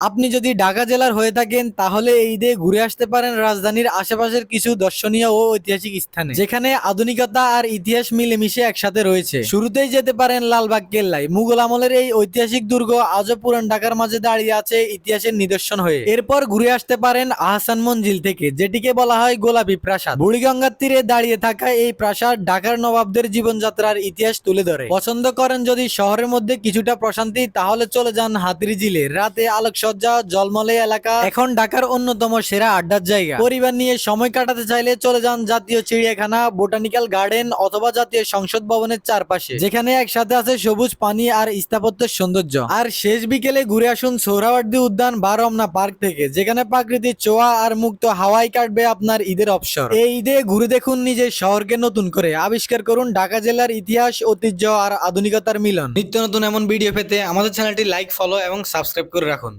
আপনি যদি ঢাকা জেলার হয়ে থাকেন, তাহলে এই ঈদে ঘুরে আসতে পারেন রাজধানীর আশেপাশের কিছু দর্শনীয় ও ঐতিহাসিক স্থানে। যেখানে আধুনিকতা আর ইতিহাস মিলেমিশে একসাথে রয়েছে। শুরুতেই যেতে পারেন লালবাগ কেল্লায়। মুঘল আমলের এই ঐতিহাসিক দুর্গ আজও পুরান ঢাকার মাঝে দাঁড়িয়ে আছে ইতিহাসের নিদর্শন হয়ে। এরপর ঘুরে আসতে পারেন আহসান মঞ্জিল থেকে, যেটিকে বলা হয় গোলাপি প্রাসাদ। বুড়িগঙ্গার তীরে দাঁড়িয়ে থাকা এই প্রাসাদ ঢাকার নবাবদের জীবনযাত্রার ইতিহাস তুলে ধরে। পছন্দ করেন যদি শহরের মধ্যে কিছুটা প্রশান্তি, তাহলে চলে যান হাতিরঝিলে। রাতে আলোকসজ্জা জলমলে এলাকা। এখন ঢাকার অন্যতম সেরা আড্ডার জায়গা। পরিবার নিয়ে সময় কাটাতে চাইলে চলে যান জাতীয় চিড়িয়াখানা বোটানিক্যাল গার্ডেন অথবা জাতীয় সংসদ ভবনের চারপাশে। যেখানে একসাথে আছে সবুজ পানি আর স্থাপত্যের সৌন্দর্য। আর শেষ বিকেলে ঘুরে আসুন সোহরাওয়ার্দী উদ্যান বা রমনা পার্ক থেকে যেখানে প্রাকৃতিক চোয়া আর মুক্ত হাওয়াই কাটবে আপনার ঈদের অবসর। এই ঈদে ঘুরে দেখুন নিজের শহরকে নতুন করে। আবিষ্কার করুন ঢাকা জেলার ইতিহাস ঐতিহ্য আর আধুনিকতার মিলন। নিত্য নতুন এমন ভিডিও পেতে আমাদের চ্যানেলটি লাইক ফলো এবং সাবস্ক্রাইব করে রাখুন।